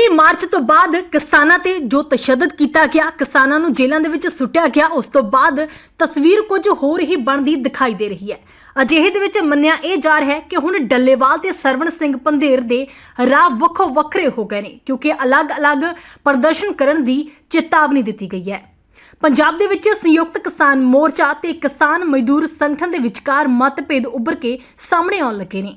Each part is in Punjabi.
19 ਮਾਰਚ ਤੋਂ ਬਾਅਦ ਕਿਸਾਨਾਂ ਤੇ ਜੋ ਤਸ਼ੱਦਦ ਕੀਤਾ ਗਿਆ, ਕਿਸਾਨਾਂ ਨੂੰ ਜੇਲ੍ਹਾਂ ਦੇ ਵਿੱਚ ਸੁੱਟਿਆ ਗਿਆ, ਉਸ ਤੋਂ ਬਾਅਦ ਤਸਵੀਰ ਕੁਝ ਹੋਰ ਹੀ ਬਣਦੀ ਦਿਖਾਈ ਦੇ ਰਹੀ ਹੈ। ਅਜਿਹੇ ਦੇ ਵਿੱਚ ਮੰਨਿਆ ਇਹ ਜਾ ਰਿਹਾ ਹੈ ਕਿ ਹੁਣ ਡੱਲੇਵਾਲ ਤੇ ਸਰਵਣ ਸਿੰਘ ਪੰਧੇਰ ਦੇ ਰਾਹ ਵੱਖੋ ਵੱਖਰੇ ਹੋ ਗਏ ਨੇ, ਕਿਉਂਕਿ ਅਲੱਗ-ਅਲੱਗ ਪ੍ਰਦਰਸ਼ਨ ਕਰਨ ਦੀ ਚੇਤਾਵਨੀ ਦਿੱਤੀ ਗਈ ਹੈ। ਪੰਜਾਬ ਦੇ ਵਿੱਚ ਸੰਯੁਕਤ ਕਿਸਾਨ ਮੋਰਚਾ ਤੇ ਕਿਸਾਨ ਮਜ਼ਦੂਰ ਸੰਗਠਨ ਦੇ ਵਿਚਕਾਰ ਮਤਭੇਦ ਉੱਭਰ ਕੇ ਸਾਹਮਣੇ ਆਉਣ ਲੱਗੇ ਨੇ।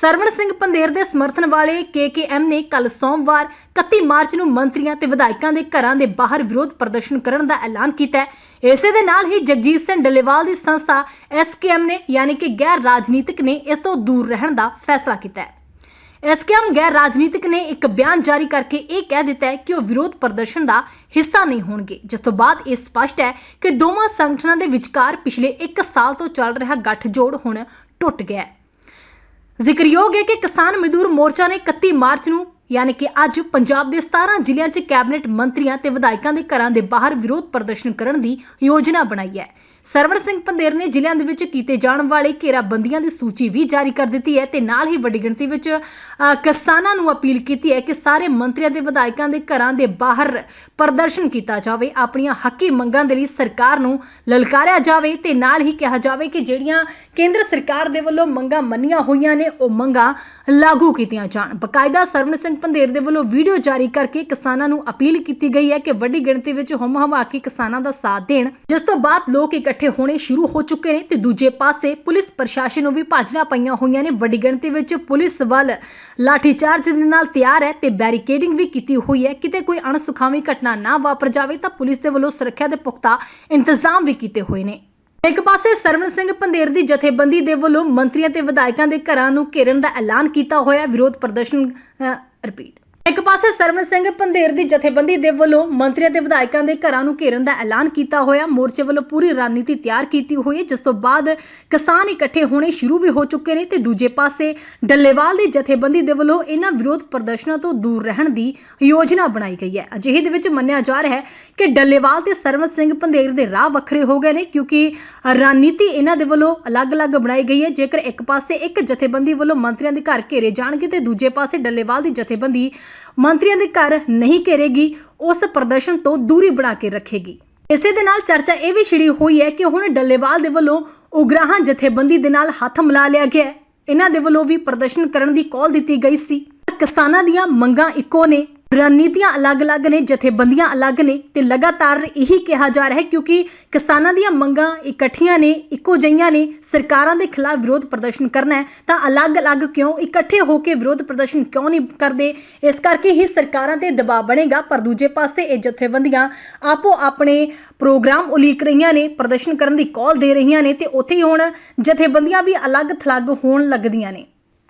ਸਰਵਣ ਸਿੰਘ ਪੰਦੇਰ ਦੇ ਸਮਰਥਨ ਵਾਲੇ KKM ਨੇ ਕੱਲ ਸੋਮਵਾਰ 31 ਮਾਰਚ ਨੂੰ ਮੰਤਰੀਆਂ ਤੇ ਵਿਧਾਇਕਾਂ ਦੇ ਘਰਾਂ ਦੇ ਬਾਹਰ ਵਿਰੋਧ ਪ੍ਰਦਰਸ਼ਨ ਕਰਨ ਦਾ ਐਲਾਨ ਕੀਤਾ ਹੈ। ਇਸੇ ਦੇ ਨਾਲ ਹੀ ਜਗਜੀਤ ਸਿੰਘ ਡੱਲੇਵਾਲ ਦੀ ਸੰਸਥਾ SKM ਨੇ ਯਾਨੀ ਕਿ ਗੈਰ ਰਾਜਨੀਤਿਕ ਨੇ ਇਸ ਤੋਂ ਦੂਰ ਰਹਿਣ ਦਾ ਫੈਸਲਾ ਕੀਤਾ ਹੈ। ਐਸਕੇਐਮ ਗੈਰ ਰਾਜਨੀਤਿਕ ਨੇ ਇੱਕ ਬਿਆਨ ਜਾਰੀ ਕਰਕੇ ਇਹ ਕਹਿ ਦਿੱਤਾ ਹੈ ਕਿ ਉਹ ਵਿਰੋਧ ਪ੍ਰਦਰਸ਼ਨ ਦਾ ਹਿੱਸਾ ਨਹੀਂ ਹੋਣਗੇ। ਜਿਸ ਤੋਂ ਬਾਅਦ ਇਹ ਸਪਸ਼ਟ ਹੈ ਕਿ ਦੋਵਾਂ ਸੰਗਠਨਾਂ ਦੇ ਵਿਚਕਾਰ ਪਿਛਲੇ 1 ਸਾਲ ਤੋਂ ਚੱਲ ਰਿਹਾ ਗੱਠਜੋੜ ਹੁਣ ਟੁੱਟ ਗਿਆ ਹੈ। ਜ਼ਿਕਰਯੋਗ ਹੈ ਕਿ ਕਿਸਾਨ ਮਜ਼ਦੂਰ ਮੋਰਚਾ ਨੇ 31 ਮਾਰਚ ਨੂੰ, ਯਾਨੀ ਕਿ ਅੱਜ ਪੰਜਾਬ ਦੇ 17 ਜ਼ਿਲ੍ਹਿਆਂ 'ਚ ਕੈਬਨਿਟ ਮੰਤਰੀਆਂ ਤੇ ਵਿਧਾਇਕਾਂ ਦੇ ਘਰਾਂ ਦੇ ਬਾਹਰ ਵਿਰੋਧ ਪ੍ਰਦਰਸ਼ਨ ਕਰਨ ਦੀ ਯੋਜਨਾ ਬਣਾਈ ਹੈ। ਸਰਵਣ ਸਿੰਘ ਪੰਦੇਰ ਨੇ ਜ਼ਿਲ੍ਹਿਆਂ ਦੇ ਵਿੱਚ ਕੀਤੇ ਜਾਣ ਵਾਲੇ ਘੇਰਾਬੰਦੀਆਂ ਦੀ ਸੂਚੀ ਵੀ ਜਾਰੀ ਕਰ ਦਿੱਤੀ ਹੈ ਤੇ ਨਾਲ ਹੀ ਵੱਡੀ ਗਿਣਤੀ ਵਿੱਚ ਅ, ਕਿਸਾਨਾਂ ਨੂੰ ਅਪੀਲ ਕੀਤੀ ਹੈ ਕਿ ਸਾਰੇ ਮੰਤਰੀਆਂ ਤੇ ਵਿਧਾਇਕਾਂ ਦੇ ਘਰਾਂ ਦੇ ਬਾਹਰ ਪ੍ਰਦਰਸ਼ਨ ਕੀਤਾ ਜਾਵੇ ਆਪਣੀਆਂ ਹੱਕੀ ਮੰਗਾਂ ਦੇ ਲਈ ਸਰਕਾਰ ਨੂੰ ਲਲਕਾਰਿਆ ਜਾਵੇ ਤੇ ਨਾਲ ਹੀ ਕਿਹਾ ਜਾਵੇ ਕਿ ਜਿਹੜੀਆਂ ਕੇਂਦਰ ਸਰਕਾਰ ਦੇ ਵੱਲੋਂ ਮੰਗਾਂ ਮੰਨੀਆਂ ਹੋਈਆਂ ਨੇ ਉਹ ਮੰਗਾਂ ਲਾਗੂ ਕੀਤੀਆਂ ਜਾਣ। ਬਕਾਇਦਾ ਸਰਵਣ ਸਿੰਘ ਪੰਦੇਰ ਦੇ ਵੱਲੋਂ ਵੀਡੀਓ ਜਾਰੀ ਕਰਕੇ ਕਿਸਾਨਾਂ ਨੂੰ ਅਪੀਲ ਕੀਤੀ ਗਈ ਹੈ ਕਿ ਵੱਡੀ ਗਿਣਤੀ ਵਿੱਚ ਹੁਮ ਹਮਾ ਕੇ ਕਿਸਾਨਾਂ ਦਾ ਸਾਥ ਦੇਣ। ਜਿਸ ਤੋਂ ਬਾਅਦ ਲੋਕ ਇਕੱਠੇ ਹੋਣੇ ਸ਼ੁਰੂ ਹੋ ਚੁੱਕੇ ਨੇ ਤੇ ਦੂਜੇ ਪਾਸੇ ਪੁਲਿਸ ਪ੍ਰਸ਼ਾਸਨ ਨੂੰ ਵੀ ਭਾਜਣਾ ਪਈਆਂ ਹੋਈਆਂ ਨੇ। ਵੱਡੀ ਗਿਣਤੀ ਵਿੱਚ ਪੁਲਿਸ ਵੱਲ ਲਾਠੀਚਾਰਜ ਦੇ ਨਾਲ ਤਿਆਰ ਹੈ ਤੇ ਬੈਰੀਕੇਡਿੰਗ ਵੀ ਕੀਤੀ ਹੋਈ ਹੈ। ਕਿਤੇ ਕੋਈ ਅਣਸੁਖਾਵੀ ਘਟਨਾ ਨਾ ਵਾਪਰ ਜਾਵੇ ਤਾਂ ਪੁਲਿਸ ਦੇ ਵੱਲੋਂ ਸੁਰੱਖਿਆ ਦੇ ਪੁਖਤਾ ਇੰਤਜ਼ਾਮ ਵੀ ਕੀਤੇ ਹੋਏ ਨੇ। ਇੱਕ ਪਾਸੇ ਸਰਵਣ ਸਿੰਘ ਪੰਦੇਰ ਦੀ ਜਥੇਬੰਦੀ ਦੇ ਵੱਲੋਂ ਮੰਤਰੀਆਂ ਤੇ ਵਿਧਾਇਕਾਂ ਦੇ ਘਰਾਂ ਨੂੰ ਘੇਰਨ ਦਾ ਐਲਾਨ ਕੀਤਾ ਹੋਇਆ। ਵਿਰੋਧ ਪ੍ਰਦਰਸ਼ਨ ਰਿਪੀਟ। ਇੱਕ ਪਾਸੇ ਸਰਵਨ ਸਿੰਘ ਪੰਦੇਰ ਦੀ ਜਥੇਬੰਦੀ ਦੇ ਵੱਲੋਂ ਮੰਤਰੀਆਂ ਤੇ ਵਿਧਾਇਕਾਂ ਦੇ ਘਰਾਂ ਨੂੰ ਘੇਰਨ ਦਾ ਐਲਾਨ ਕੀਤਾ ਹੋਇਆ, ਮੋਰਚੇ ਵੱਲੋਂ ਪੂਰੀ ਰਣਨੀਤੀ ਤਿਆਰ ਕੀਤੀ ਹੋਈ ਹੈ, ਜਿਸ ਤੋਂ ਬਾਅਦ ਕਿਸਾਨ ਇਕੱਠੇ ਹੋਣੇ ਸ਼ੁਰੂ ਵੀ ਹੋ ਚੁੱਕੇ ਨੇ ਤੇ ਦੂਜੇ ਪਾਸੇ ਡੱਲੇਵਾਲ ਦੀ ਜਥੇਬੰਦੀ ਦੇ ਵੱਲੋਂ ਇਹਨਾਂ ਵਿਰੋਧ ਪ੍ਰਦਰਸ਼ਨਾਂ ਤੋਂ ਦੂਰ ਰਹਿਣ ਦੀ ਯੋਜਨਾ ਬਣਾਈ ਗਈ ਹੈ। ਅਜਿਹੇ ਦੇ ਵਿੱਚ ਮੰਨਿਆ ਜਾ ਰਿਹਾ ਹੈ ਕਿ ਡੱਲੇਵਾਲ ਤੇ ਸਰਵਨ ਸਿੰਘ ਪੰਦੇਰ ਦੇ ਰਾਹ ਵੱਖਰੇ ਹੋ ਗਏ ਨੇ, ਕਿਉਂਕਿ ਰਣਨੀਤੀ ਇਹਨਾਂ ਦੇ ਵੱਲੋਂ ਅਲੱਗ-ਅਲੱਗ ਬਣਾਈ ਗਈ ਹੈ। ਜੇਕਰ ਇੱਕ ਪਾਸੇ ਇੱਕ ਜਥੇਬੰਦੀ ਵੱਲੋਂ ਮੰਤਰੀਆਂ ਦੇ ਘਰ ਘੇਰੇ ਜਾਣਗੇ ਤੇ ਦੂਜੇ ਪਾਸੇ ਡੱਲੇਵਾਲ ਦੀ ਜਥੇਬੰਦੀ ਮੰਤਰੀਆਂ ਦੇ ਘਰ ਨਹੀਂ ਘੇਰੇਗੀ, ਉਸ ਪ੍ਰਦਰਸ਼ਨ ਤੋਂ ਦੂਰੀ ਬਣਾ ਕੇ ਰੱਖੇਗੀ। ਇਸੇ ਦੇ ਨਾਲ ਚਰਚਾ ਇਹ ਵੀ ਛਿੜੀ ਹੋਈ ਹੈ ਕਿ ਹੁਣ ਡੱਲੇਵਾਲ ਦੇ ਵੱਲੋਂ ਉਗਰਾਹਾਂ ਜਥੇਬੰਦੀ ਦੇ ਨਾਲ ਹੱਥ ਮਿਲਾ ਲਿਆ ਗਿਆ ਇਹਨਾਂ ਦੇ ਵੱਲੋਂ ਵੀ ਪ੍ਰਦਰਸ਼ਨ ਕਰਨ ਦੀ ਕਾਲ ਦਿੱਤੀ ਗਈ ਸੀ। ਕਿਸਾਨਾਂ ਦੀਆਂ ਮੰਗਾਂ ਇੱਕੋ ਨੇ। ਰਣਨੀਤੀਆਂ ਅਲੱਗ-ਅਲੱਗ ਨੇ, ਜਥੇਬੰਦੀਆਂ ਅਲੱਗ ਨੇ ਤੇ ਲਗਾਤਾਰ ਇਹੀ ਕਿਹਾ ਜਾ ਰਿਹਾ ਹੈ ਕਿਉਂਕਿ ਕਿਸਾਨਾਂ ਦੀਆਂ ਮੰਗਾਂ ਇਕੱਠੀਆਂ ਨੇ, ਇੱਕੋ ਜਿਹੀਆਂ ਨੇ, ਸਰਕਾਰਾਂ ਦੇ ਖਿਲਾਫ ਵਿਰੋਧ ਪ੍ਰਦਰਸ਼ਨ ਕਰਨਾ ਹੈ। ਤਾਂ ਅਲੱਗ-ਅਲੱਗ ਕਿਉਂ ਇਕੱਠੇ ਹੋ ਕੇ ਵਿਰੋਧ ਪ੍ਰਦਰਸ਼ਨ ਕਿਉਂ ਨਹੀਂ ਕਰਦੇ? ਇਸ ਕਰਕੇ ਹੀ ਸਰਕਾਰਾਂ ਤੇ ਦਬਾਅ ਬਣੇਗਾ, ਪਰ ਦੂਜੇ ਪਾਸੇ ਇਹ ਜਥੇਬੰਦੀਆਂ ਆਪੋ ਆਪਣੇ ਪ੍ਰੋਗਰਾਮ ਉਲੀਕ ਰਹੀਆਂ ਨੇ, ਪ੍ਰਦਰਸ਼ਨ ਕਰਨ ਦੀ ਕਾਲ ਦੇ ਰਹੀਆਂ ਨੇ ਤੇ ਉੱਥੇ ਹੀ ਹੁਣ ਜਥੇਬੰਦੀਆਂ ਵੀ ਅਲੱਗ-ਥਲੱਗ ਹੋਣ ਲੱਗਦੀਆਂ ਨੇ।